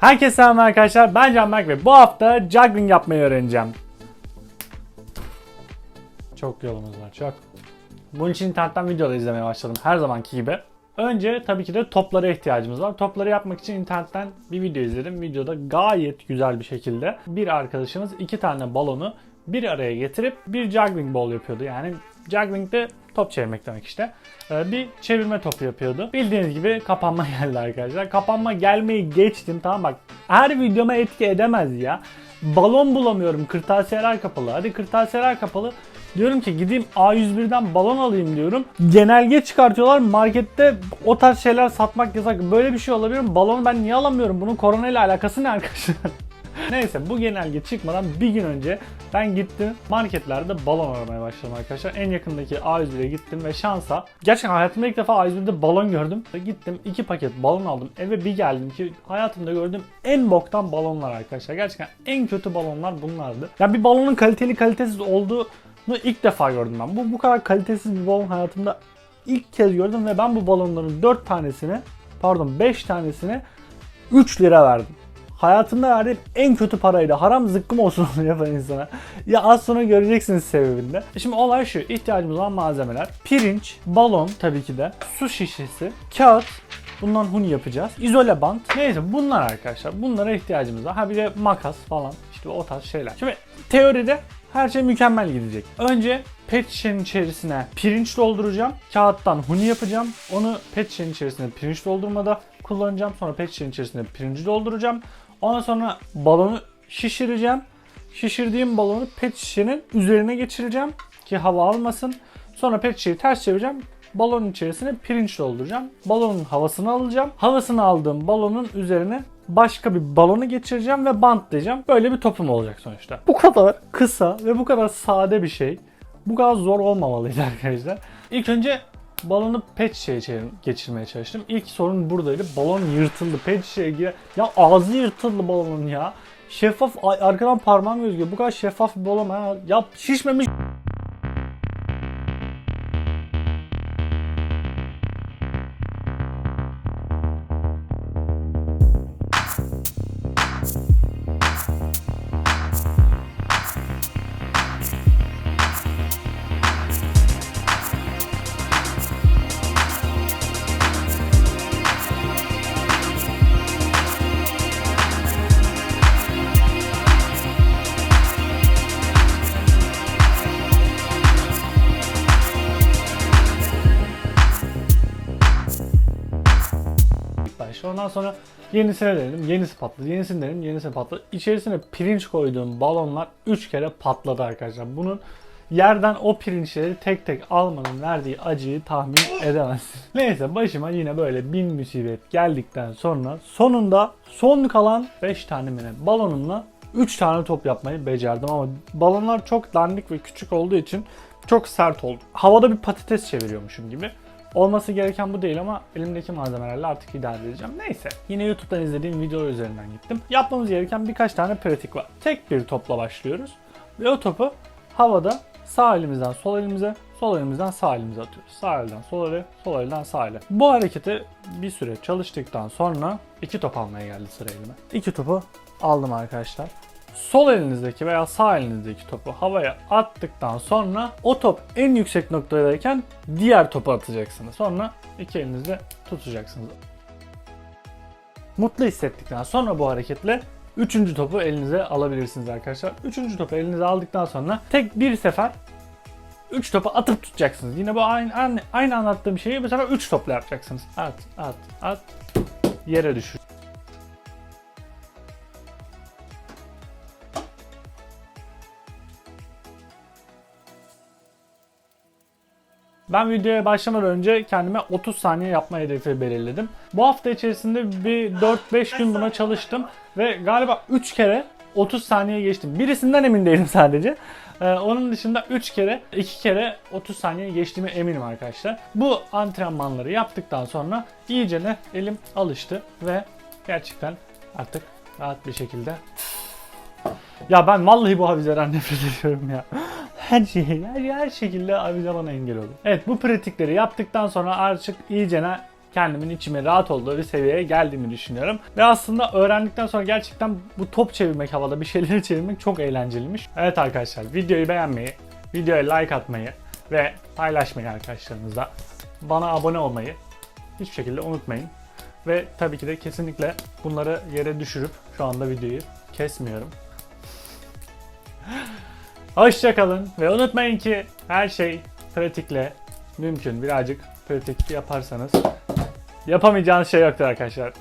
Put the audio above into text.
Herkese selam arkadaşlar. Ben Canberk ve bu hafta juggling yapmayı öğreneceğim. Çok yolumuz var, çok. Bunun için internetten videolar izlemeye başladım her zamanki gibi. Önce tabii ki de toplara ihtiyacımız var. Topları yapmak için internetten bir video izledim. Videoda gayet güzel bir şekilde bir arkadaşımız iki tane balonu bir araya getirip bir juggling ball yapıyordu. Yani juggling de top çevirmek demek işte. Ee, Bir çevirme topu yapıyordu. Bildiğiniz gibi kapanma geldi arkadaşlar. Kapanma gelmeyi geçtim tamam bak. Her videoma etki edemez ya. Balon bulamıyorum. Kırtasiyeler kapalı. Hadi kırtasiyeler kapalı. Diyorum ki gideyim A101'den balon alayım diyorum. Genelge çıkartıyorlar. Markette o tarz şeyler satmak yasak. Böyle bir şey olabilir mi? Balonu ben niye alamıyorum? Bunun koronayla alakası ne arkadaşlar? Neyse bu genelge çıkmadan bir gün önce ben gittim marketlerde balon aramaya başladım arkadaşlar. En yakındaki A101'e gittim ve şansa gerçekten hayatımda ilk defa A101'de balon gördüm. Gittim iki paket balon aldım. Eve bir geldim ki hayatımda gördüğüm en boktan balonlar arkadaşlar. Gerçekten en kötü balonlar bunlardı. Ya bir balonun kaliteli kalitesiz olduğunu ilk defa gördüm ben. Bu bu kadar kalitesiz bir balon hayatımda ilk kez gördüm ve ben bu balonların 4 tanesini pardon 5 tanesini 3 lira verdim. Hayatımda verdiğim en kötü paraydı. Haram zıkkım olsun onu yapan insana. Ya az sonra göreceksiniz sebebinde. Şimdi olay şu. ihtiyacımız olan malzemeler. Pirinç, balon tabii ki de, su şişesi, kağıt, Bundan huni yapacağız. İzole bant. Neyse bunlar arkadaşlar. Bunlara ihtiyacımız var. Ha bir de makas falan. İşte o tarz şeyler. Şimdi teoride her şey mükemmel gidecek. Önce pet şişenin içerisine pirinç dolduracağım. Kağıttan huni yapacağım. Onu pet şişenin içerisine pirinç doldurmada kullanacağım. Sonra pet şişenin içerisine pirinci dolduracağım. Ondan sonra balonu şişireceğim. Şişirdiğim balonu pet şişenin üzerine geçireceğim ki hava almasın. Sonra pet şişeyi ters çevireceğim. Balonun içerisine pirinç dolduracağım. Balonun havasını alacağım. Havasını aldığım balonun üzerine başka bir balonu geçireceğim ve bantlayacağım. Böyle bir topum olacak sonuçta. Bu kadar kısa ve bu kadar sade bir şey. Bu kadar zor olmamalıydı arkadaşlar. İlk önce balonu pet şişeye geçirmeye çalıştım. İlk sorun buradaydı. Balon yırtıldı. Pet şişeye gire... Ya ağzı yırtıldı balonun ya. Şeffaf arkadan parmağım gözüküyor. Bu kadar şeffaf bir balon ha. Ya şişmemiş başta. Ondan sonra yenisine denedim. Yenisi patladı. Yenisini denedim. Yenisi patladı. İçerisine pirinç koyduğum balonlar 3 kere patladı arkadaşlar. Bunun yerden o pirinçleri tek tek almanın verdiği acıyı tahmin edemezsin. Neyse başıma yine böyle bin musibet geldikten sonra sonunda son kalan 5 tane mi ne balonumla 3 tane top yapmayı becerdim ama balonlar çok dandik ve küçük olduğu için çok sert oldu. Havada bir patates çeviriyormuşum gibi. Olması gereken bu değil ama elimdeki malzemelerle artık idare edeceğim. Neyse. Yine YouTube'dan izlediğim videolar üzerinden gittim. Yapmamız gereken birkaç tane pratik var. Tek bir topla başlıyoruz. Ve o topu havada sağ elimizden sol elimize, sol elimizden sağ elimize atıyoruz. Sağ elden sol ele, sol elden sağ ele. Bu hareketi bir süre çalıştıktan sonra iki top almaya geldi sıra elime. İki topu aldım arkadaşlar sol elinizdeki veya sağ elinizdeki topu havaya attıktan sonra o top en yüksek noktadayken diğer topu atacaksınız. Sonra iki elinizle tutacaksınız. Mutlu hissettikten sonra bu hareketle üçüncü topu elinize alabilirsiniz arkadaşlar. Üçüncü topu elinize aldıktan sonra tek bir sefer 3 topu atıp tutacaksınız. Yine bu aynı, aynı, aynı anlattığım şeyi bu sefer 3 topla yapacaksınız. At, at, at, yere düşür. Ben videoya başlamadan önce kendime 30 saniye yapma hedefi belirledim. Bu hafta içerisinde bir 4-5 gün buna çalıştım ve galiba 3 kere 30 saniye geçtim. Birisinden emin değilim sadece. Ee, onun dışında 3 kere, 2 kere 30 saniye geçtiğime eminim arkadaşlar. Bu antrenmanları yaptıktan sonra iyice ne elim alıştı ve gerçekten artık rahat bir şekilde ya ben vallahi bu avizelerden nefret ediyorum ya. Her şeyi, her, her şekilde avize bana engel oluyor. Evet bu pratikleri yaptıktan sonra artık iyicene kendimin içime rahat olduğu bir seviyeye geldiğimi düşünüyorum. Ve aslında öğrendikten sonra gerçekten bu top çevirmek havada bir şeyleri çevirmek çok eğlenceliymiş. Evet arkadaşlar videoyu beğenmeyi, videoya like atmayı ve paylaşmayı arkadaşlarınızla. Bana abone olmayı hiçbir şekilde unutmayın. Ve tabii ki de kesinlikle bunları yere düşürüp şu anda videoyu kesmiyorum. Hoşçakalın ve unutmayın ki her şey pratikle mümkün. Birazcık pratik yaparsanız yapamayacağınız şey yoktur arkadaşlar.